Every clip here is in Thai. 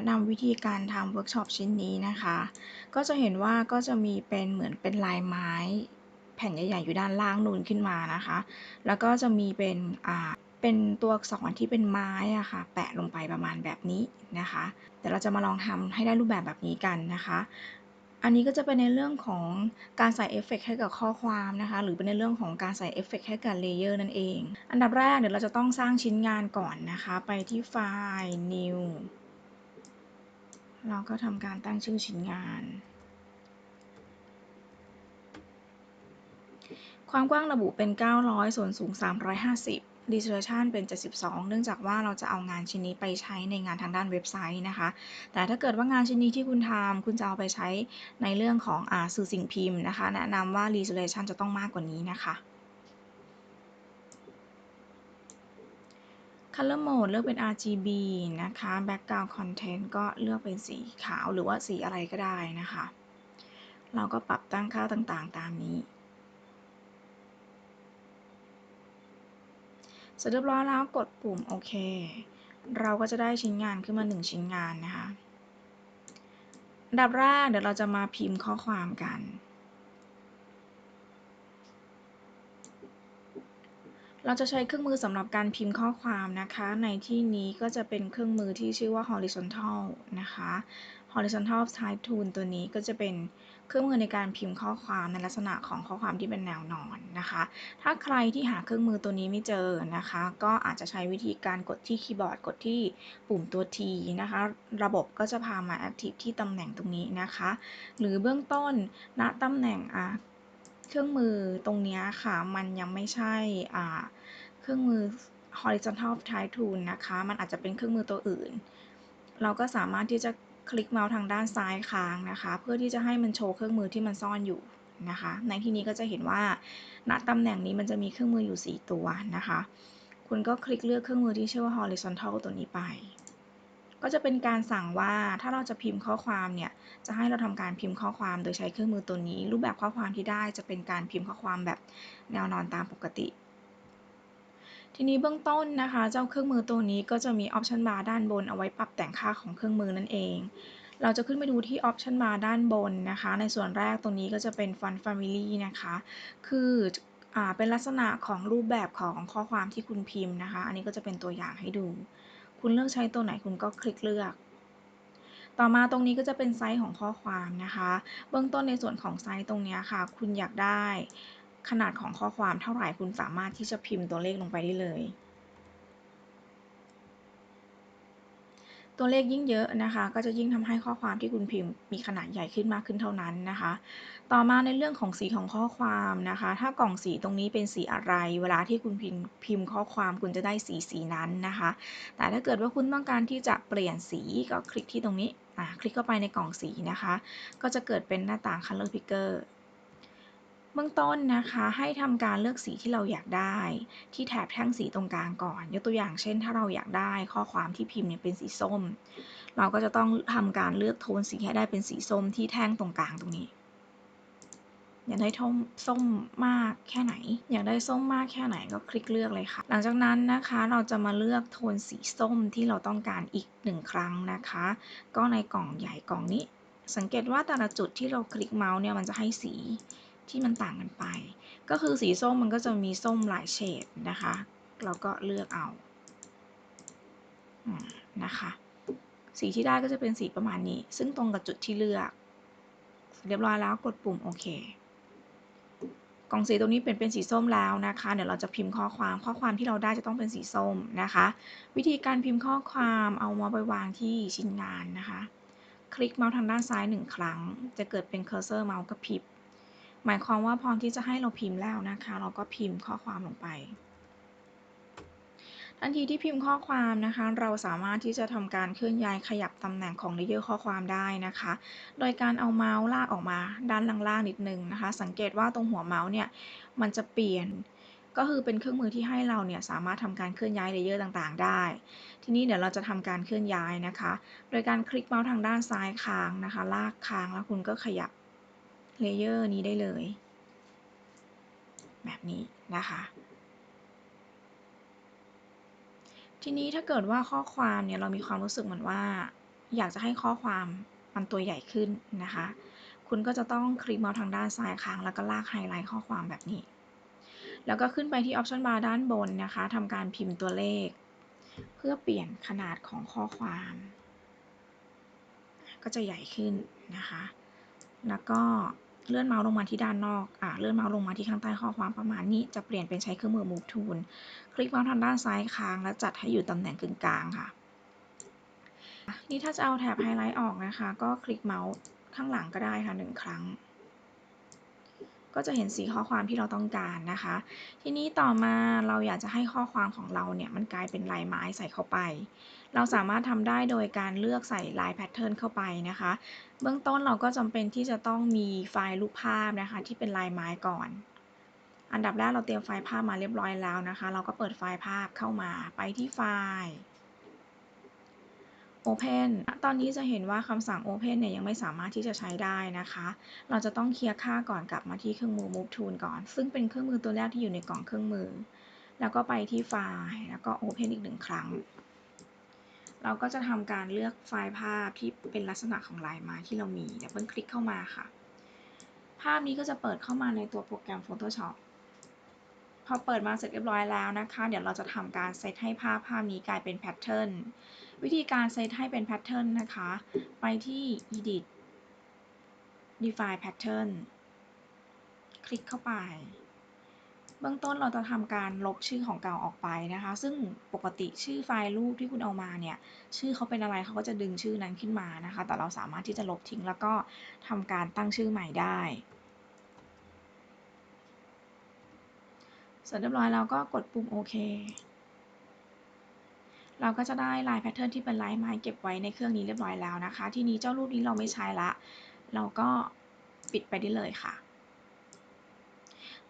นะนำวิธีการทำเวิร์กช็อปชิ้นนี้นะคะ ก็จะเห็นว่าก็จะมีเป็นเหมือนเป็นลายไม้ แผ่นใหญ่ๆอยู่ด้านล่างนูนขึ้นมานะคะ แล้วก็จะมีเป็นอ่าเป็นตัวอักษรที่เป็นไม้อะค่ะ แปะลงไปประมาณแบบนี้นะคะเดี๋ยวเราจะมาลองทำให้ได้รูปแบบแบบนี้กันนะคะอันนี้ก็จะเป็นในเรื่องของการใส่เอฟเฟกให้กับข้อความนะคะ หรือเป็นในเรื่องของการใส่เอฟเฟกให้กับเลเยอร์นั่นเอง อันดับแรกเดี๋ยวเราจะต้องสร้างชิ้นงานก่อนนะคะ ไปที่ไฟล์ new เราก็ทำการตั้งชื่อชิ้นงาน ความกว้างระบุเป็น 900 ส่วนสูง 350 resolution เป็น 72 เนื่องจากว่าเราจะเอางานชิ้นนี้ไปใช้ในงานทางด้านเว็บไซต์นะคะ แต่ถ้าเกิดว่างานชิ้นนี้ที่คุณทำคุณจะเอาไปใช้ในเรื่องของอาสื่อสิ่งพิมพ์นะคะ แนะนำว่า resolution จะต้องมากกว่านี้นะคะ Color Mode เลือกเป็น RGB นะคะ Background Content ก็เลือกเป็นสีขาวหรือว่าสีอะไรก็ได้นะคะ เราก็ปรับตั้งค่าต่างๆ ตามนี้เสร็จเรียบร้อยแล้วกดปุ่มโอเค เราก็จะได้ชิ้นงานขึ้นมา 1 ชิ้นงานนะคะ อันดับแรกเดี๋ยวเราจะมาพิมพ์ข้อความกัน เราจะใช้เครื่องมือสำหรับการพิมพ์ข้อความนะคะ ในที่นี้ก็จะเป็นเครื่องมือที่ชื่อว่า horizontal นะคะ horizontal type tool ตัวนี้ก็จะเป็นเครื่องมือในการพิมพ์ข้อความในลักษณะของข้อความที่เป็นแนวนอนนะคะ ถ้าใครที่หาเครื่องมือตัวนี้ไม่เจอนะคะ ก็อาจจะใช้วิธีการกดที่คีย์บอร์ดกดที่ปุ่มตัว T นะคะ ระบบก็จะพามา active ที่ตำแหน่งตรงนี้นะคะ หรือเบื้องต้นณตำแหน่งเครื่องมือตรงนี้ค่ะ มันยังไม่ใช่อ่า เครื่องมือ horizontal type tool นะคะ มันอาจจะเป็นเครื่องมือตัวอื่น เราก็สามารถที่จะคลิกเมาส์ทางด้านซ้ายค้างนะคะ เพื่อที่จะให้มันโชว์เครื่องมือที่มันซ่อนอยู่นะคะ ในที่นี้ก็จะเห็นว่าณตำแหน่งนี้มันจะมีเครื่องมืออยู่ 4 ตัวนะคะ คุณก็คลิกเลือกเครื่องมือที่ชื่อว่า horizontal ตัวนี้ไป ก็จะเป็นการสั่งว่าถ้าเราจะพิมพ์ข้อความเนี่ย จะให้เราทำการพิมพ์ข้อความโดยใช้เครื่องมือตัวนี้ รูปแบบข้อความที่ได้จะเป็นการพิมพ์ข้อความแบบแนวนอนตามปกติ ทีนี้เบื้องต้นนะคะ เจ้าเครื่องมือตัวนี้ก็จะมีออปชันบาร์ด้านบนเอาไว้ปรับแต่งค่าของเครื่องมือนั่นเอง เราจะขึ้นไปดูที่ออปชันบาร์ด้านบนนะคะ ในส่วนแรกตรงนี้ก็จะเป็น Font Family นะคะ คืออ่าเป็นลักษณะของรูปแบบของข้อความที่คุณพิมพ์นะคะ อันนี้ก็จะเป็นตัวอย่างให้ดู คุณเลือกใช้ตัวไหนคุณก็คลิกเลือก ต่อมาตรงนี้ก็จะเป็นไซส์ของข้อความนะคะ เบื้องต้นในส่วนของไซส์ตรงนี้ค่ะ คุณอยากได้ ขนาดของข้อความเท่าไหร่คุณสามารถที่จะพิมพ์ตัวเลขลงไปได้เลย ตัวเลขยิ่งเยอะนะคะ ก็จะยิ่งทำให้ข้อความที่คุณพิมพ์มีขนาดใหญ่ขึ้นมากขึ้นเท่านั้นนะคะ ต่อมาในเรื่องของสีของข้อความนะคะ ถ้ากล่องสีตรงนี้เป็นสีอะไร เวลาที่คุณพิมพ์พิมพ์ข้อความคุณจะได้สีสีนั้นนะคะ แต่ถ้าเกิดว่าคุณต้องการที่จะเปลี่ยนสีก็คลิกที่ตรงนี้คลิกเข้าไปในกล่องสีนะคะ ก็จะเกิดเป็นหน้าต่าง Color Picker เบื้องต้นนะคะให้ทำการเลือกสีที่เราอยากได้ ที่แถบแท่งสีตรงกลางก่อน ยกตัวอย่างเช่น ถ้าเราอยากได้ข้อความที่พิมพ์เนี่ยเป็นสีส้ม เราก็จะต้องทำการเลือกโทนสีให้ได้เป็นสีส้มที่แท่งตรงกลางตรงนี้ อยากได้ทมส้มมากแค่ไหน อยากได้ส้มมากแค่ไหนก็คลิกเลือกเลยค่ะ หลังจากนั้นนะคะเราจะมาเลือกโทนสีส้มที่เราต้องการอีกหนึ่งครั้งนะคะ ก็ในกล่องใหญ่กล่องนี้ สังเกตว่าแต่ละจุดที่เราคลิกเมาส์เนี่ยมันจะให้สี ที่มันต่างกันไป ก็คือสีส้มมันก็จะมีส้มหลายเฉดนะคะ เราก็เลือกเอานะคะ สีที่ได้ก็จะเป็นสีประมาณนี้ ซึ่งตรงกับจุดที่เลือก เรียบร้อยแล้วกดปุ่มโอเคกล่องสีตรงนี้เปลี่ยนเป็นสีส้มแล้วนะคะ เดี๋ยวเราจะพิมพ์ข้อความข้อความที่เราได้จะต้องเป็นสีส้มนะคะ วิธีการพิมพ์ข้อความเอามาไปวางที่ชิ้นงานนะคะ คลิกเมาส์ทางด้านซ้ายหนึ่งครั้ง จะเกิดเป็นเคอร์เซอร์เมาส์กระพริบ หมายความว่าพร้อมที่จะให้เราพิมพ์แล้วนะคะ เราก็พิมพ์ข้อความลงไป ทันทีที่พิมพ์ข้อความนะคะ เราสามารถที่จะทำการเคลื่อนย้ายขยับตำแหน่งของเลเยอร์ข้อความได้นะคะ โดยการเอาเมาส์ลากออกมาด้านล่างๆนิดนึงนะคะ สังเกตว่าตรงหัวเมาส์เนี่ยมันจะเปลี่ยนก็คือเป็นเครื่องมือที่ให้เราเนี่ยสามารถทำการเคลื่อนย้ายเลเยอร์ต่างๆ ได้ ทีนี้เดี๋ยวเราจะทำการเคลื่อนย้ายนะคะ โดยการคลิกเมาส์ทางด้านซ้ายค้างนะคะ ลากค้างแล้วคุณก็ขยับ เลเยอร์นี้ได้เลย แบบนี้นะคะ ทีนี้ถ้าเกิดว่าข้อความเนี่ยเรามีความรู้สึกเหมือนว่า อยากจะให้ข้อความมันตัวใหญ่ขึ้นนะคะ คุณก็จะต้องคลิกเมาส์ทางด้านซ้ายค้างแล้วก็ลากไฮไลท์ข้อความแบบนี้ แล้วก็ขึ้นไปที่ Option Bar ด้านบนนะคะทำการพิมพ์ตัวเลข เพื่อเปลี่ยนขนาดของข้อความ ก็จะใหญ่ขึ้นนะคะ แล้วก็ เลื่อนเมาส์ลงมาที่ด้านนอก อ่าเลื่อนเมาส์ลงมาที่ข้างใต้ข้อความประมาณนี้จะเปลี่ยนเป็นใช้เครื่องมือ Move Tool คลิกเมาส์ทางด้านซ้ายค้าง แล้วจัดให้อยู่ตำแหน่งกึ่งกลางค่ะ นี่ถ้าจะเอาแถบไฮไลท์ออกนะคะ ก็คลิกเมาส์ข้างหลังก็ได้ค่ะหนึ่งครั้ง ก็จะเห็นสีข้อความที่เราต้องการนะคะ ทีนี้ต่อมาเราอยากจะให้ข้อความของเราเนี่ยมันกลายเป็นลายไม้ใส่เข้าไป เราสามารถทำได้โดยการเลือกใส่ลายแพทเทิร์นเข้าไปนะคะ เบื้องต้นเราก็จำเป็นที่จะต้องมีไฟล์รูปภาพนะคะ ที่เป็นลายไม้ก่อน อันดับแรกเราเตรียมไฟล์ภาพมาเรียบร้อยแล้วนะคะ เราก็เปิดไฟล์ภาพเข้ามาไปที่ไฟล์ Open ตอนนี้จะเห็นว่าคำสั่ง Open เนี่ยยังไม่สามารถที่จะใช้ได้นะคะ เราจะต้องเคลียร์ค่าก่อนกลับมาที่เครื่องมือ Move Tool ก่อน ซึ่งเป็นเครื่องมือตัวแรกที่อยู่ในกล่องเครื่องมือ แล้วก็ไปที่ไฟล์แล้วก็ Open อีกหนึ่งครั้ง เราก็จะทำการเลือกไฟล์ภาพที่เป็นลักษณะของลายไม้ที่เรามีเดี๋ยวเพิ่งคลิกเข้ามาค่ะ ภาพนี้ก็จะเปิดเข้ามาในตัวโปรแกรม Photoshop พอเปิดมาเสร็จเรียบร้อยแล้วนะคะ เดี๋ยวเราจะทำการเซตให้ภาพภาพนี้กลายเป็นแพทเทิร์น วิธีการเซตให้เป็นแพทเทิร์นนะคะ ไปที่ edit define pattern คลิกเข้าไป เบื้องต้นเราจะทำการลบชื่อของเก่าออกไปนะคะ ซึ่งปกติชื่อไฟล์รูปที่คุณเอามาเนี่ย ชื่อเขาเป็นอะไรเขาก็จะดึงชื่อนั้นขึ้นมานะคะ แต่เราสามารถที่จะลบทิ้งแล้วก็ทำการตั้งชื่อใหม่ได้เสร็จเรียบร้อยแล้วก็กดปุ่มโอเค เราก็จะได้ลายแพทเทิร์นที่เป็นลายไม้เก็บไว้ในเครื่องนี้เรียบร้อยแล้วนะคะ ทีนี้เจ้ารูปนี้เราไม่ใช้ละเราก็ปิดไปได้เลยค่ะ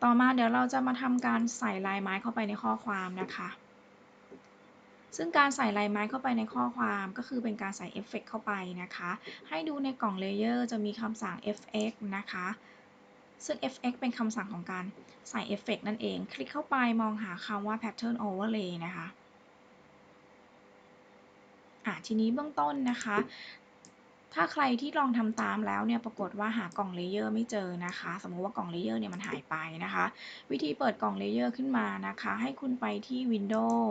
ต่อมาเดี๋ยวเราจะมาทำการใส่ลายไม้เข้าไปในข้อความนะคะ ซึ่งการใส่ลายไม้เข้าไปในข้อความก็คือเป็นการใส่เอฟเฟกเข้าไปนะคะ ให้ดูในกล่องเลเยอร์จะมีคำสั่ง fx นะคะซึ่ง fx เป็นคำสั่งของการใส่เอฟเฟกนั่นเอง คลิกเข้าไปมองหาคำว่า pattern overlay นะคะ อะทีนี้เบื้องต้นนะคะ ถ้าใครที่ลองทำตามแล้วเนี่ยปรากฏว่าหากล่องเลเยอร์ไม่เจอนะคะ สมมุติว่ากล่องเลเยอร์เนี่ยมันหายไปนะคะ วิธีเปิดกล่องเลเยอร์ขึ้นมานะคะ ให้คุณไปที่ Windows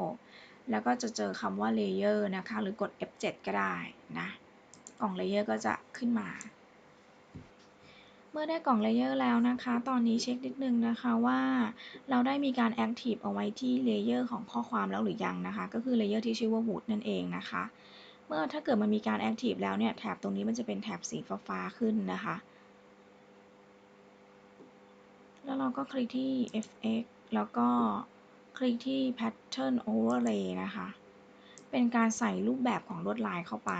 แล้วก็จะเจอคำว่าเลเยอร์นะคะ หรือกด F7 ก็ได้นะ กล่องเลเยอร์ก็จะขึ้นมา เมื่อได้กล่องเลเยอร์แล้วนะคะ ตอนนี้เช็คนิดนึงนะคะว่าเราได้มีการ Active เอาไว้ที่เลเยอร์ของข้อความแล้วหรือยังนะคะ ก็คือเลเยอร์ที่ชื่อว่า Wood นั่นเองนะคะ เมื่อถ้าเกิดมันมีการ Active แล้วเนี่ยแถบตรงนี้มันจะเป็นแถบสีฟ้าขึ้นนะคะ แล้วเราก็คลิกที่ fx แล้วก็คลิกที่ pattern overlay นะคะ เป็นการใส่รูปแบบของลวดลายเข้าไป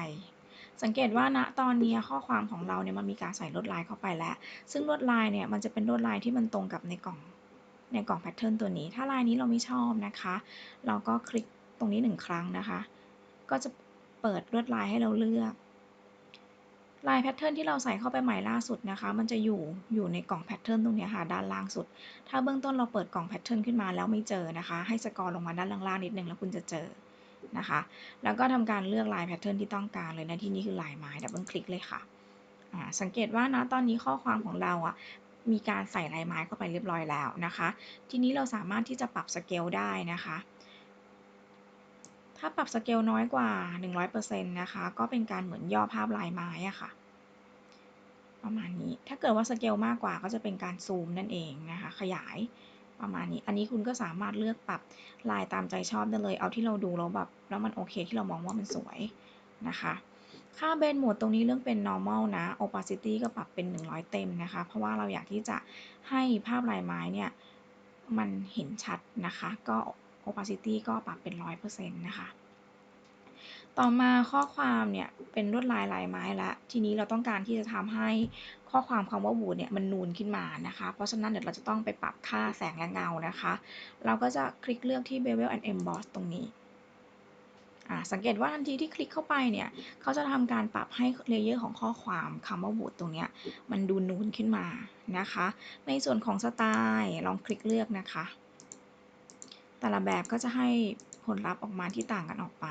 สังเกตว่าณตอนนี้ข้อความของเราเนี่ยมันมีการใส่ลวดลายเข้าไปแล้ว ซึ่งลวดลายเนี่ยมันจะเป็นลวดลายที่มันตรงกับในกล่องในกล่องแพทเทิร์นตัวนี้ ถ้าลายนี้เราไม่ชอบนะคะ เราก็คลิกตรงนี้หนึ่งครั้งนะคะ ก็จะเปิดลวดลายให้เราเลือก ลายแพทเทิร์นที่เราใส่เข้าไปใหม่ล่าสุดนะคะ มันจะอยู่อยู่ในกล่องแพทเทิร์นตรงนี้ค่ะด้านล่างสุด ถ้าเบื้องต้นเราเปิดกล่องแพทเทิร์นขึ้นมาแล้วไม่เจอนะคะ ให้สกอร์ลงมาด้านล่างๆนิดนึงแล้วคุณจะเจอ นะคะ แล้วก็ทำการเลือกลายแพทเทิร์นที่ต้องการเลยนะที่นี่คือลายไม้ดับเบิลคลิกเลยค่ะสังเกตว่านะตอนนี้ข้อความของเราอะมีการใส่ลายไม้เข้าไปเรียบร้อยแล้วนะคะ ทีนี้เราสามารถที่จะปรับสเกลได้นะคะ ถ้าปรับสเกลน้อยกว่า 100%นะคะ ก็เป็นการเหมือนย่อภาพลายไม้อะค่ะ ประมาณนี้ ถ้าเกิดว่าสเกลมากกว่าก็จะเป็นการซูมนั่นเองนะคะ ขยาย ประมาณนี้ อันนี้คุณก็สามารถเลือกปรับลายตามใจชอบได้เลย เอาที่เราดูแล้วแบบแล้วมันโอเคที่เรามองว่ามันสวยนะคะ ค่าเบนโหมดตรงนี้เรื่องเป็น normal นะ opacity ก็ปรับเป็น 100 เต็มนะคะ เพราะว่าเราอยากที่จะให้ภาพลายไม้เนี่ยมันเห็นชัดนะคะ ก็ opacity ก็ปรับเป็น 100%นะคะ ต่อมาข้อความเนี่ยเป็นลวดลายลายไม้ละทีนี้เราต้องการที่จะทำให้ข้อความคำว่าวูดเนี่ยมันนูนขึ้นมานะคะ เพราะฉะนั้นเดี๋ยวเราจะต้องไปปรับค่าแสงและเงานะคะ เราก็จะคลิกเลือกที่ Bevel and Emboss ตรงนี้สังเกตว่าทันทีที่คลิกเข้าไปเนี่ย เขาจะทำการปรับให้เลเยอร์ของข้อความคำว่าวูดตรงนี้มันดูนูนขึ้นมานะคะ ในส่วนของสไตล์ลองคลิกเลือกนะคะ แต่ละแบบก็จะให้ผลลัพธ์ออกมาที่ต่างกันออกไป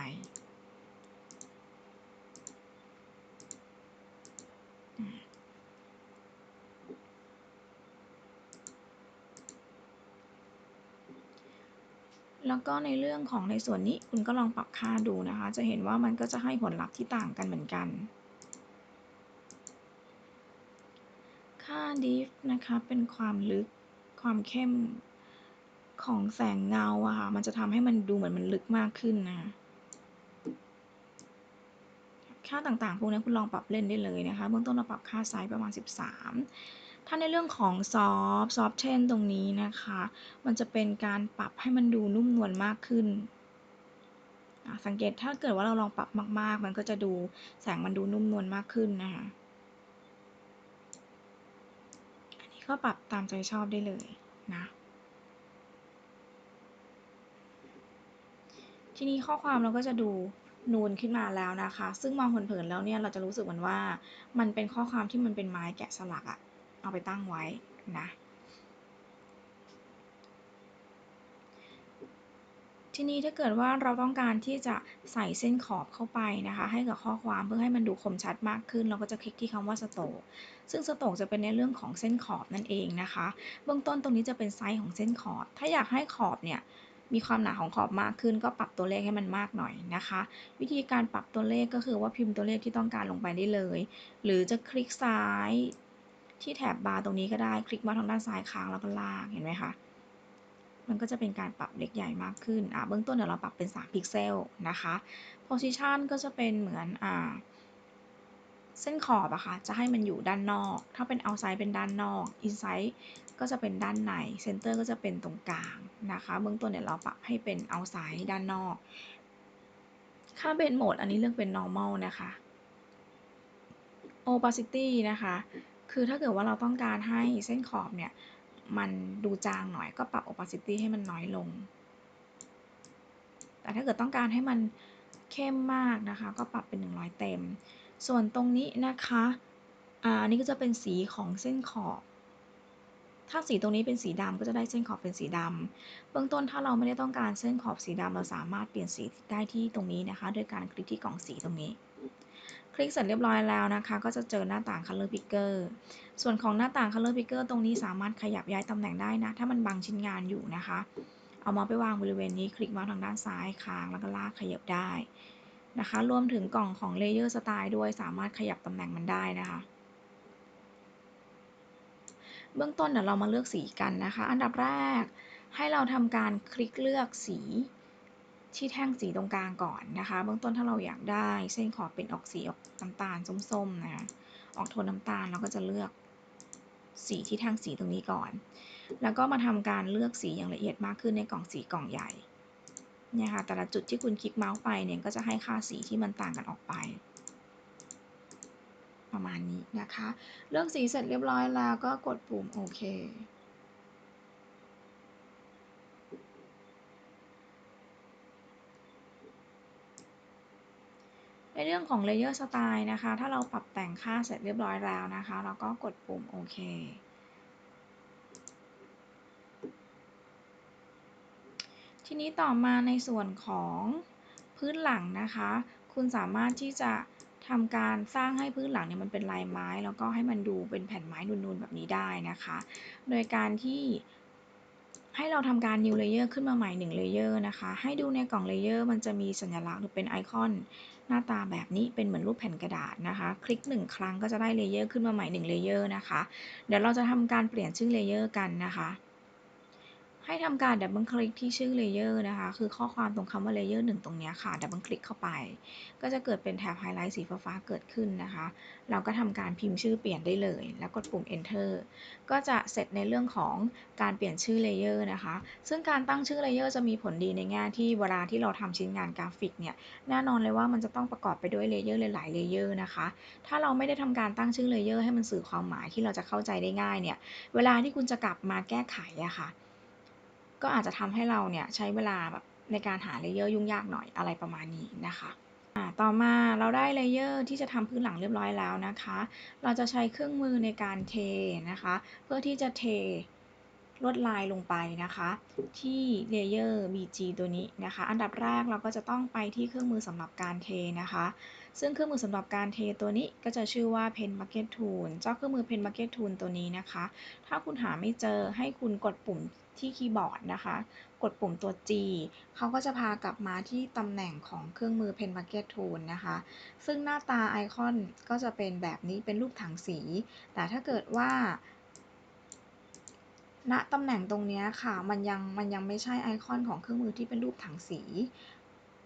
แล้วก็ในเรื่องของในส่วนนี้คุณก็ลองปรับค่าดูนะคะ จะเห็นว่ามันก็จะให้ผลลัพธ์ที่ต่างกันเหมือนกัน ค่า diff นะคะเป็นความลึกความเข้มของแสงเงาอะค่ะ มันจะทำให้มันดูเหมือนมันลึกมากขึ้นนะค่าต่างๆ พวกนี้คุณลองปรับเล่นได้เลยนะคะ เบื้องต้นเราปรับค่าไซส์ประมาณ 13 ถ้าในเรื่องของซอฟซอฟเทนตรงนี้นะคะ มันจะเป็นการปรับให้มันดูนุ่มนวลมากขึ้น สังเกตถ้าเกิดว่าเราลองปรับมาก ๆ มันก็จะดูแสงมันดูนุ่มนวลมากขึ้นนะคะอันนี้ก็ปรับตามใจชอบได้เลยนะทีนี้ข้อความเราก็จะดูนูนขึ้นมาแล้วนะคะ ซึ่งมองเผินๆแล้วเนี่ยเราจะรู้สึกเหมือนว่า มันเป็นข้อความที่มันเป็นไม้แกะสลักอะ เอาไปตั้งไว้นะ ทีนี้ถ้าเกิดว่าเราต้องการที่จะใส่เส้นขอบเข้าไปนะคะ ให้กับข้อความเพื่อให้มันดูคมชัดมากขึ้น เราก็จะคลิกที่คำว่าสโตกซึ่งสโตกจะเป็นในเรื่องของเส้นขอบนั่นเองนะคะ เบื้องต้นตรงนี้จะเป็นไซส์ของเส้นขอบ ถ้าอยากให้ขอบเนี่ยมีความหนาของขอบมากขึ้นก็ปรับตัวเลขให้มันมากหน่อยนะคะ วิธีการปรับตัวเลขก็คือว่าพิมพ์ตัวเลขที่ต้องการลงไปได้เลย หรือจะคลิกซ้าย ที่แถบบาร์ตรงนี้ก็ได้คลิกมาทางด้านซ้ายค้างแล้วก็ลากเห็นไหมคะมันก็จะเป็นการปรับเล็กใหญ่มากขึ้นอ่าเบื้องต้นเดี๋ยวเราปรับเป็น 3 พิกเซลนะคะ position ก็จะเป็นเหมือนอ่าเส้นขอบอะคะ่ะ จะให้มันอยู่ด้านนอก ถ้าเป็น outside เป็นด้านนอก inside ก็จะเป็นด้านใน center ก็จะเป็นตรงกลางนะคะ เบื้องต้นเดี๋ยวเราปรับให้เป็น outside ด้านนอก ค่าเบนโหมดอันนี้เลือกเป็น normal นะคะ opacity นะคะ คือถ้าเกิดว่าเราต้องการให้เส้นขอบเนี่ย มันดูจางหน่อยก็ปรับ opacity ให้มันน้อยลง แต่ถ้าเกิดต้องการให้มันเข้มมากนะคะ ก็ปรับเป็น 100 เต็ม ส่วนตรงนี้นะคะอันนี้ก็จะเป็นสีของเส้นขอบ ถ้าสีตรงนี้เป็นสีดำก็จะได้เส้นขอบเป็นสีดำเบื้องต้นถ้าเราไม่ได้ต้องการเส้นขอบสีดำเราสามารถเปลี่ยนสีได้ที่ตรงนี้นะคะ โดยการคลิกที่กล่องสีตรงนี้ ลิกเสร็จเรียบร้อยแล้วนะคะ ก็จะเจอหน้าต่าง Color Picker ส่วนของหน้าต่าง Color Picker ตรงนี้สามารถขยับย้ายตำแหน่งได้นะ ถ้ามันบังชิ้นงานอยู่นะคะ เอามาไปวางบริเวณนี้ คลิกมาทางด้านซ้ายค้างแล้วก็ลากขยับได้นะคะ รวมถึงกล่องของ Layer Style ด้วยสามารถขยับตำแหน่งมันได้นะคะเบื้องต้นเดี๋ยวเรามาเลือกสีกันนะคะ อันดับแรกให้เราทำการคลิกเลือกสี ที่แท่งสีตรงกลางก่อนนะคะ เบื้องต้นถ้าเราอยากได้เส้นขอบเป็นออกสีออกน้ำตาลส้มๆนะคะออกโทนน้ำตาลเราก็จะเลือกสีที่แท่งสีตรงนี้ก่อน แล้วก็มาทำการเลือกสีอย่างละเอียดมากขึ้นในกล่องสีกล่องใหญ่เนี่ยค่ะแต่ละจุดที่คุณคลิกเมาส์ไปเนี่ยก็จะให้ค่าสีที่มันต่างกันออกไป ประมาณนี้นะคะ เลือกสีเสร็จเรียบร้อยแล้วก็กดปุ่มโอเค ในเรื่องของ Layer Style นะคะ ถ้าเราปรับแต่งค่าเสร็จเรียบร้อยแล้วนะคะ เราก็กดปุ่มโอเคทีนี้ต่อมาในส่วนของพื้นหลังนะคะ คุณสามารถที่จะทำการสร้างให้พื้นหลังเนี่ยมันเป็นลายไม้ แล้วก็ให้มันดูเป็นแผ่นไม้นูนๆแบบนี้ได้นะคะ โดยการที่ ให้เราทำการ new layer ขึ้นมาใหม่ 1 layer นะคะ ให้ดูในกล่อง layer มันจะมีสัญลักษณ์หรือเป็นไอคอนหน้าตาแบบนี้เป็นเหมือนรูปแผ่นกระดาษนะคะ คลิก 1 ครั้งก็จะได้เลเยอร์ขึ้นมาใหม่ 1 เลเยอร์นะคะ เดี๋ยวเราจะทำการเปลี่ยนชื่อเลเยอร์กันนะคะ ให้ทำการดับเบิลคลิกที่ชื่อเลเยอร์นะคะ คือข้อความตรงคำว่าเลเยอร์หนึ่งตรงนี้ค่ะ ดับเบิลคลิกเข้าไป ก็จะเกิดเป็นแถบไฮไลท์สีฟ้าเกิดขึ้นนะคะ เราก็ทำการพิมพ์ชื่อเปลี่ยนได้เลย แล้วกดปุ่ม enter ก็จะเสร็จในเรื่องของการเปลี่ยนชื่อเลเยอร์นะคะ ซึ่งการตั้งชื่อเลเยอร์จะมีผลดีในแง่ที่เวลาที่เราทำชิ้นงานกราฟิกเนี่ย แน่นอนเลยว่ามันจะต้องประกอบไปด้วยเลเยอร์หลายๆเลเยอร์นะคะ ถ้าเราไม่ได้ทำการตั้งชื่อเลเยอร์ให้มันสื่อความหมายที่เราจะเข้าใจได้ง่ายเนี่ย เวลาที่คุณจะกลับมาแก้ไขอะค่ะ ก็อาจจะทำให้เราเนี่ยใช้เวลาแบบในการหาเลเยอร์ยุ่งยากหน่อยอะไรประมาณนี้นะคะต่อมาเราได้เลเยอร์ที่จะทำพื้นหลังเรียบร้อยแล้วนะคะ เราจะใช้เครื่องมือในการเทนะคะ เพื่อที่จะเทลวดลายลงไปนะคะ ที่เลเยอร์ BG ตัวนี้นะคะ อันดับแรกเราก็จะต้องไปที่เครื่องมือสำหรับการเทนะคะ ซึ่งเครื่องมือสำหรับการเทตัวนี้ก็จะชื่อว่า Pen Bucket Tool เจ้าเครื่องมือ Pen Bucket Tool ตัวนี้นะคะ ถ้าคุณหาไม่เจอให้คุณกดปุ่ม ที่คีย์บอร์ดนะคะ กดปุ่มตัว G เขาก็จะพากลับมาที่ตำแหน่งของเครื่องมือ Pen Bucket Tool นะคะ ซึ่งหน้าตาไอคอนก็จะเป็นแบบนี้เป็นรูปถังสี แต่ถ้าเกิดว่าณตำแหน่งตรงนี้ค่ะ มันยังมันยังไม่ใช่ไอคอนของเครื่องมือที่เป็นรูปถังสี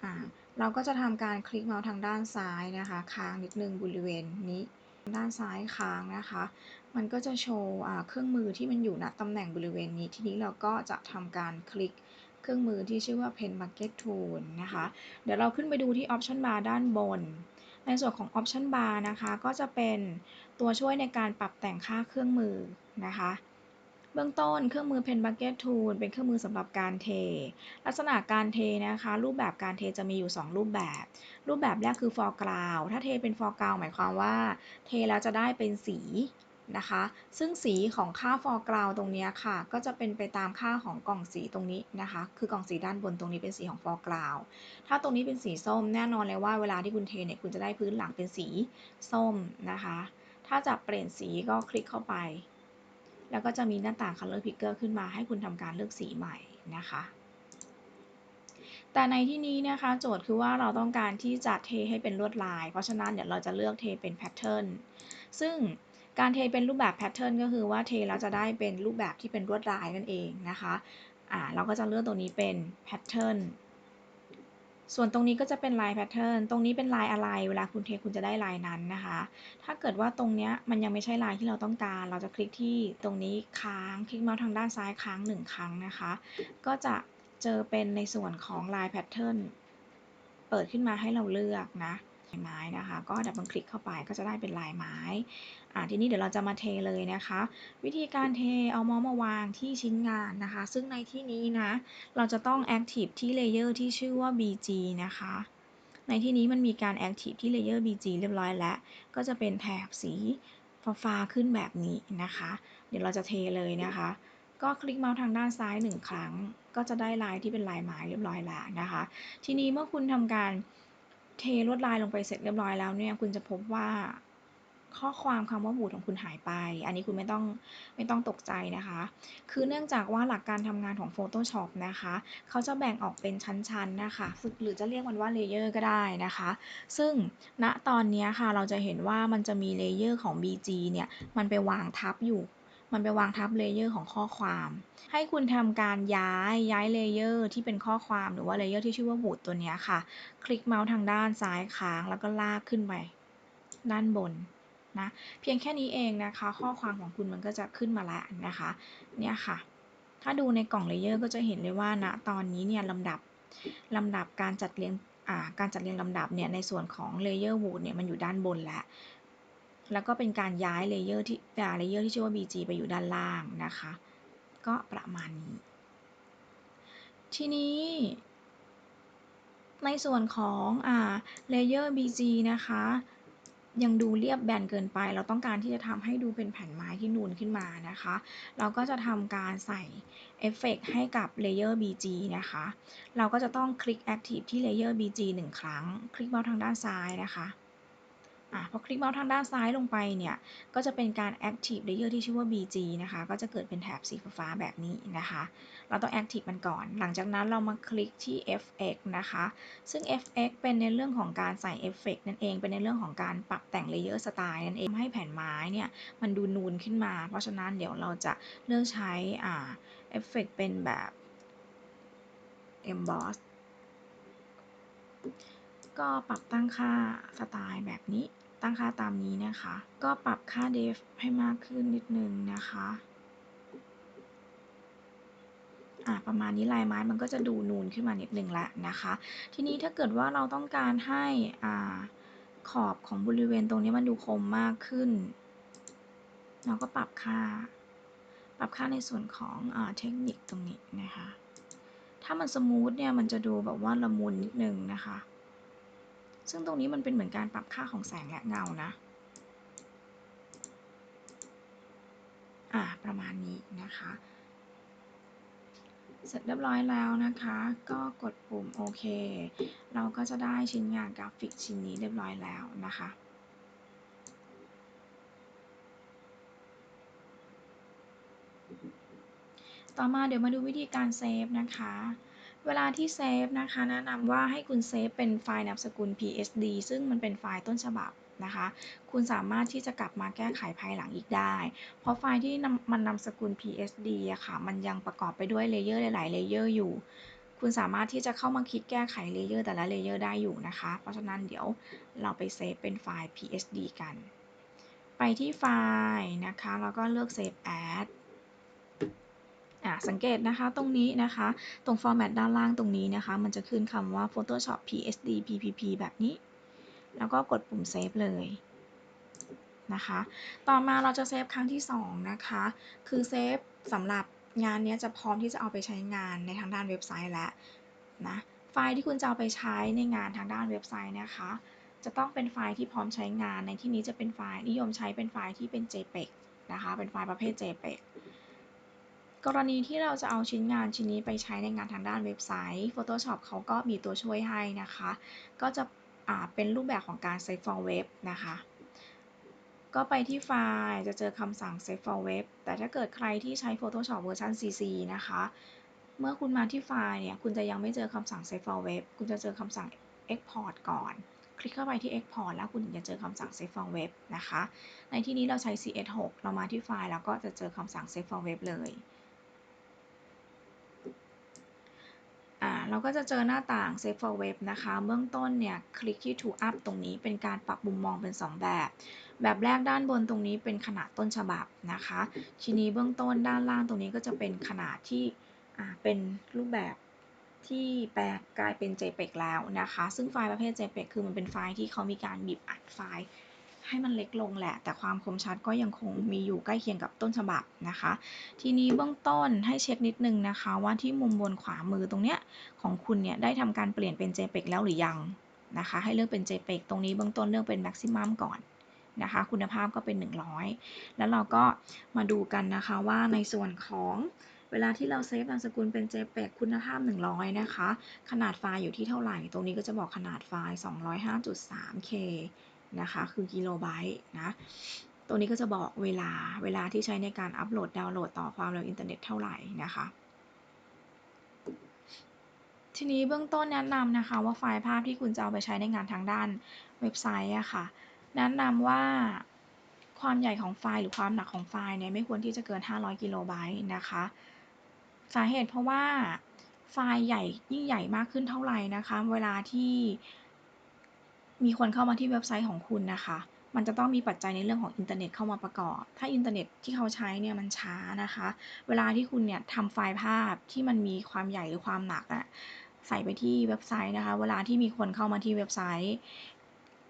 อ่า เราก็จะทำการคลิกเมาส์ทางด้านซ้ายนะคะ ค้างนิดนึงบริเวณนี้ ด้านซ้ายค้างนะคะ มันก็จะโชว์เครื่องมือที่มันอยู่ณตำแหน่งบริเวณนี้ ทีนี้เราก็จะทำการคลิกเครื่องมือที่ชื่อว่า Pen Bucket Tool นะคะ เดี๋ยวเราขึ้นไปดูที่ Option Bar ด้านบน ในส่วนของ Option Bar นะคะ ก็จะเป็นตัวช่วยในการปรับแต่งค่าเครื่องมือนะคะ เบื้องต้นเครื่องมือ Pen Bucket Tool เป็นเครื่องมือสำหรับการเท ลักษณะการเทนะคะ รูปแบบการเทจะมีอยู่ 2 รูปแบบ รูปแบบแรกคือ foreground ถ้าเทเป็น foreground หมายความว่า เทแล้วจะได้เป็นสีนะคะ ซึ่งสีของค่า foreground ตรงนี้ค่ะ ก็จะเป็นไปตามค่าของกล่องสีตรงนี้นะคะ คือกล่องสีด้านบนตรงนี้เป็นสีของ foreground ถ้าตรงนี้เป็นสีส้มแน่นอนเลยว่าเวลาที่คุณเทเนี่ยคุณจะได้พื้นหลังเป็นสีส้มนะคะ ถ้าจะเปลี่ยนสีก็คลิกเข้าไป แล้วก็จะมีหน้าต่าง color picker ขึ้นมาให้คุณทำการเลือกสีใหม่นะคะ แต่ในที่นี้นะคะโจทย์คือว่าเราต้องการที่จะเทให้เป็นลวดลาย เพราะฉะนั้นเดี๋ยวเราจะเลือกเทเป็นแพทเทิร์น ซึ่งการเทเป็นรูปแบบแพทเทิร์นก็คือว่าเทแล้วจะได้เป็นรูปแบบที่เป็นลวดลายนั่นเองนะคะ อ่าเราก็จะเลือกตรงนี้เป็นแพทเทิร์น ส่วนตรงนี้ก็จะเป็นลายแพทเทิร์น ตรงนี้เป็นลายอะไร เวลาคุณเทคุณจะได้ลายนั้นนะคะ ถ้าเกิดว่าตรงเนี้ยมันยังไม่ใช่ลายที่เราต้องการ เราจะคลิกที่ตรงนี้ค้าง คลิกเมาส์ทางด้านซ้ายค้างหนึ่งครั้งนะคะ ก็จะเจอเป็นในส่วนของลายแพทเทิร์น เปิดขึ้นมาให้เราเลือกนะไม้นะคะ ก็ดับเบิลคลิกเข้าไปก็จะได้เป็นลายไม้ อ่าทีนี้เดี๋ยวเราจะมาเทเลยนะคะ วิธีการเทเอามาส์มาวางที่ชิ้นงานนะคะ ซึ่งในที่นี้นะ เราจะต้อง Active ที่เลเยอร์ที่ชื่อว่า BG นะคะ ในที่นี้มันมีการ Active ที่เลเยอร์ BG เรียบร้อยแล้ว ก็จะเป็นแถบสีฟ้าๆขึ้นแบบนี้นะคะ เดี๋ยวเราจะเทเลยนะคะ ก็คลิกเมาส์ทางด้านซ้ายหนึ่งครั้ง ก็จะได้ลายที่เป็นลายไม้เรียบร้อยแล้วนะคะ ทีนี้เมื่อคุณทำการเทลวดลายลงไปเสร็จเรียบร้อยแล้วเนี่ย คุณจะพบว่า ข้อความคำว่าบูดของคุณหายไป อันนี้คุณไม่ต้องไม่ต้องตกใจนะคะ คือเนื่องจากว่าหลักการทำงานของ Photoshop นะคะ เขาจะแบ่งออกเป็นชั้นๆนะคะ หรือจะเรียกมันว่าเลเยอร์ก็ได้นะคะ ซึ่งณตอนนี้ค่ะเราจะเห็นว่ามันจะมีเลเยอร์ของ BG เนี่ย มันไปวางทับอยู่มันไปวางทับเลเยอร์ของข้อความ ให้คุณทำการย้ายย้ายเลเยอร์ที่เป็นข้อความหรือว่าเลเยอร์ที่ชื่อว่าบูดตัวนี้ค่ะ คลิกเมาส์ทางด้านซ้ายค้างแล้วก็ลากขึ้นไป ด้านบน นะเพียงแค่นี้เองนะคะ ข้อความของคุณมันก็จะขึ้นมาแล้วนะคะเนี่ยค่ะ ถ้าดูในกล่องเลเยอร์ก็จะเห็นเลยว่าณตอนนี้เนี่ยลำดับลำดับการจัดเรียงการจัดเรียงลำดับเนี่ยในส่วนของเลเยอร์วูดเนี่ยมันอยู่ด้านบนแล้วแล้วก็เป็นการย้ายเลเยอร์ที่เลเยอร์ที่ชื่อว่า BG ไปอยู่ด้านล่างนะคะ ก็ประมาณนี้ ทีนี้ในส่วนของเลเยอร์ BG นะคะ ยังดูเรียบแบนเกินไป เราต้องการที่จะทำให้ดูเป็นแผ่นไม้ที่นูนขึ้นมานะคะ เราก็จะทำการใส่เอฟเฟกให้กับเลเยอร์ BG นะคะ เราก็จะต้องคลิก Active ที่เลเยอร์ BG หนึ่งครั้ง คลิกเมาส์ทางด้านซ้ายนะคะ อะพอคลิกเมาส์ทางด้านซ้ายลงไปเนี่ย ก็จะเป็นการ Active Layer ที่ชื่อว่า BG นะคะ ก็จะเกิดเป็นแถบสีฟ้าแบบนี้นะคะ เราต้อง Active มันก่อน หลังจากนั้นเรามาคลิกที่ FX นะคะ ซึ่ง FX เป็นในเรื่องของการใส่เอฟเฟกนั่นเอง เป็นในเรื่องของการปรับแต่ง Layer Style นั่นเองให้แผ่นไม้เนี่ย มันดูนูนขึ้นมา เพราะฉะนั้นเดี๋ยวเราจะเลือกใช้อ่าเอฟเฟกเป็นแบบ Emboss ก็ปรับตั้งค่าสไตล์แบบนี้ ตั้งค่าตามนี้นะคะ ก็ปรับค่า def ให้มากขึ้นนิดนึงนะคะอ่าประมาณนี้ลายไม้มันก็จะดูนูนขึ้นมานิดนึงล้วนะคะ ทีนี้ถ้าเกิดว่าเราต้องการให้อ่าขอบของบริเวณตรงนี้มันดูคมมากขึ้น เราก็ปรับค่า ปรับค่าในส่วนของอเทคนิคตรงนี้นะคะ ถ้ามันสมูทเนี่ยมันจะดูแบบว่าละมุนนิดนึงนะคะ ซึ่งตรงนี้มันเป็นเหมือนการปรับค่าของแสงและเงานะ อ่าประมาณนี้นะคะ เสร็จเรียบร้อยแล้วนะคะ ก็กดปุ่มโอเค เราก็จะได้ชิ้นงานกราฟิกชิ้นนี้เรียบร้อยแล้วนะคะต่อมาเดี๋ยวมาดูวิธีการเซฟนะคะ เวลาที่เซฟนะคะแนะนำว่าให้คุณเซฟเป็นไฟล์นามสกุล PSD ซึ่งมันเป็นไฟล์ต้นฉบับนะคะ คุณสามารถที่จะกลับมาแก้ไขภายหลังอีกได้ เพราะไฟล์ที่มันนามสกุล PSD อะค่ะ มันยังประกอบไปด้วยเลเยอร์หลาย ๆ เลเยอร์อยู่ คุณสามารถที่จะเข้ามาคลิกแก้ไขเลเยอร์แต่ละเลเยอร์ได้อยู่นะคะ เพราะฉะนั้นเดี๋ยวเราไปเซฟเป็นไฟล์ PSD กัน ไปที่ไฟล์นะคะ แล้วก็เลือก Save As อะสังเกตนะคะตรงนี้นะคะ ตรง format ด้านล่างตรงนี้นะคะ มันจะขึ้นคำว่า Photoshop PSD PPP แบบนี้ แล้วก็กดปุ่ม Save เลยนะคะ ต่อมาเราจะเซฟครั้งที่ 2 นะคะ คือเซฟสำหรับงานนี้จะพร้อมที่จะเอาไปใช้งานในทางด้านเว็บไซต์แล้วนะ ไฟล์ที่คุณจะเอาไปใช้ในงานทางด้านเว็บไซต์นะคะ จะต้องเป็นไฟล์ที่พร้อมใช้งาน ในที่นี้จะเป็นไฟล์นิยมใช้เป็นไฟล์ที่เป็น JPEG นะคะ เป็นไฟล์ประเภท JPEG กรณีที่เราจะเอาชิ้นงานชิ้นนี้ไปใช้ในงานทางด้านเว็บไซต์ Photoshop เขาก็มีตัวช่วยให้นะคะ ก็จะเป็นรูปแบบของการ Save for Web นะคะ ก็ไปที่ไฟล์จะเจอคำสั่ง Save for Web แต่ถ้าเกิดใครที่ใช้ Photoshop เวอร์ชัน CC นะคะ เมื่อคุณมาที่ไฟล์เนี่ย คุณจะยังไม่เจอคำสั่ง Save for Web คุณจะเจอคำสั่ง Export ก่อน คลิกเข้าไปที่ Export แล้วคุณจะเจอคำสั่ง Save for Web นะคะ ในที่นี้เราใช้ CS6 เรามาที่ไฟล์แล้วก็จะเจอคำสั่ง Save for Web เลย เราก็จะเจอหน้าต่าง Save for Web นะคะ เบื้องต้นเนี่ย คลิกที่ To Up ตรงนี้เป็นการปรับมุมมองเป็น 2 แบบ แบบแรกด้านบนตรงนี้เป็นขนาดต้นฉบับนะคะ ทีนี้เบื้องต้นด้านล่างตรงนี้ก็จะเป็นขนาดที่เป็นรูปแบบที่แปลกลายเป็น JPEG แล้วนะคะ ซึ่งไฟล์ประเภท JPEG คือมันเป็นไฟล์ที่เขามีการบีบอัดไฟล์ ให้มันเล็กลงแหละ แต่ความคมชัดก็ยังคงมีอยู่ใกล้เคียงกับต้นฉบับนะคะ ทีนี้เบื้องต้นให้เช็คนิดนึงนะคะ ว่าที่มุมบนขวามือตรงเนี้ยของคุณเนี่ยได้ทำการเปลี่ยนเป็น JPEG แล้วหรือยังนะคะ ให้เลือกเป็น JPEG ตรงนี้เบื้องต้นเลือกเป็น maximum ก่อนนะคะ คุณภาพก็เป็น 100 แล้วเราก็มาดูกันนะคะว่าในส่วนของเวลาที่เราเซฟนามสกุลเป็น JPEG คุณภาพ 100 นะคะ ขนาดไฟล์อยู่ที่เท่าไหร่ ตรงนี้ก็จะบอกขนาดไฟล์ 205.3K นะคะ คือกิโลไบต์นะตรงนี้ก็จะบอกเวลาเวลาที่ใช้ในการอัปโหลดดาวน์โหลดต่อความเร็วอินเทอร์เน็ตเท่าไหร่นะคะ ทีนี้เบื้องต้นแนะนำนะคะว่าไฟล์ภาพที่คุณจะเอาไปใช้ในงานทางด้านเว็บไซต์อะคะ่ะ แนะนำว่าความใหญ่ของไฟล์หรือความหนักของไฟล์เนี่ยไม่ควรที่จะเกิน 500 กิโลไบต์นะคะ สาเหตุเพราะว่าไฟล์ใหญ่ยิ่งใหญ่มากขึ้นเท่าไหร่นะคะ เวลาที่ มีคนเข้ามาที่เว็บไซต์ของคุณนะคะ มันจะต้องมีปัจจัยในเรื่องของอินเทอร์เน็ตเข้ามาประกอบ ถ้าอินเทอร์เน็ตที่เขาใช้เนี่ยมันช้านะคะ เวลาที่คุณเนี่ยทำไฟล์ภาพที่มันมีความใหญ่หรือความหนักอะใส่ไปที่เว็บไซต์นะคะ เวลาที่มีคนเข้ามาที่เว็บไซต์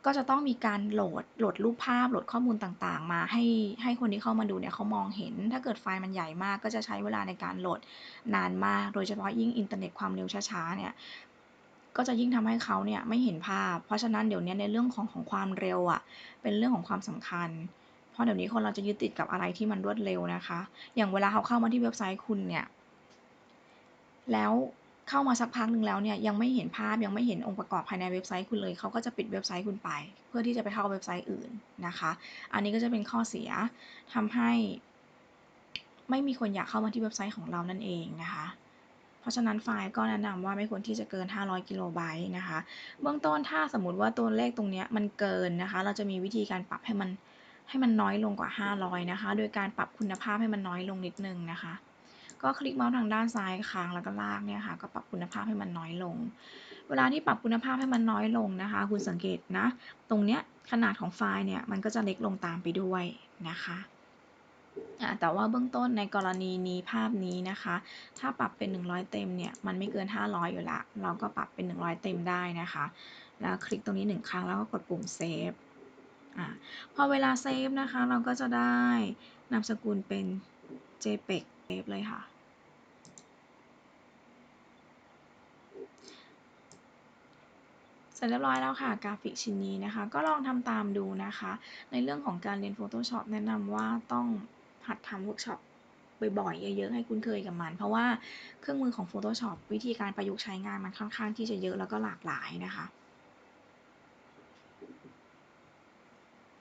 ก็จะต้องมีการโหลด โหลดรูปภาพ โหลดข้อมูลต่างๆ มาให้ให้คนที่เข้ามาดูเนี่ยเขามองเห็น ถ้าเกิดไฟล์มันใหญ่มาก ก็จะใช้เวลาในการโหลดนานมาก โดยเฉพาะยิ่งอินเทอร์เน็ตความเร็วช้าๆ เนี่ย ก็จะยิ่งทำให้เขาเนี่ยไม่เห็นภาพ เพราะฉะนั้นเดี๋ยวนี้ในเรื่องของของความเร็วอะ่ะเป็นเรื่องของความสำคัญ เพราะเดี๋ยวนี้คนเราจะยึดติดกับอะไรที่มันรวดเร็วนะคะ อย่างเวลาเขาเข้ามาที่เว็บไซต์คุณเนี่ย แล้วเข้ามาสักพักหนึ่งแล้วเนี่ยยังไม่เห็นภาพยังไม่เห็นองค์ประกอบภายในเว็บไซต์คุณเลยเขาก็จะปิดเว็บไซต์คุณไป เพื่อที่จะไปเข้าเว็บไซต์อื่นนะคะ อันนี้ก็จะเป็นข้อเสียทำให้ ไม่มีคนอยากเข้ามาที่เว็บไซต์ของเรานั่นเองนะคะ เพราะฉะนั้นไฟล์ก็แนะนำว่าไม่ควรที่จะเกิน 500 กิโลไบต์นะคะ เบื้องต้นถ้าสมมติว่าตัวเลขตรงนี้มันเกินนะคะ เราจะมีวิธีการปรับให้มันให้มันน้อยลงกว่า 500 นะคะ โดยการปรับคุณภาพให้มันน้อยลงนิดนึงนะคะ ก็คลิกเมาส์ทางด้านซ้ายค้างแล้วก็ลากเนี่ยค่ะ ก็ปรับคุณภาพให้มันน้อยลง เวลาที่ปรับคุณภาพให้มันน้อยลงนะคะ คุณสังเกตนะ ตรงเนี้ยขนาดของไฟล์เนี่ยมันก็จะเล็กลงตามไปด้วยนะคะ แต่ว่าเบื้องต้นในกรณีนี้ภาพนี้นะคะ ถ้าปรับเป็น 100 เต็มเนี่ยมันไม่เกิน 500 อยู่ละ เราก็ปรับเป็น 100 เต็มได้นะคะ แล้วคลิกตรงนี้ 1 ครั้งแล้วก็กดปุ่มเซฟอพอเวลาเซฟนะคะ เราก็จะได้นามสกุลเป็น JPEG เซฟเลยค่ะเสร็จเรียบร้อยแล้วค่ะกราฟิกชิ้นนี้นะคะ ก็ลองทำตามดูนะคะ ในเรื่องของการเรียน Photoshop แนะนำว่าต้อง หัดทำเวิร์กช็อปบ่อยๆ เยอะๆ ให้คุ้นเคยกับมัน เพราะว่าเครื่องมือของ Photoshop วิธีการประยุกต์ใช้งานมันค่อนข้างที่จะเยอะแล้วก็หลากหลายนะคะ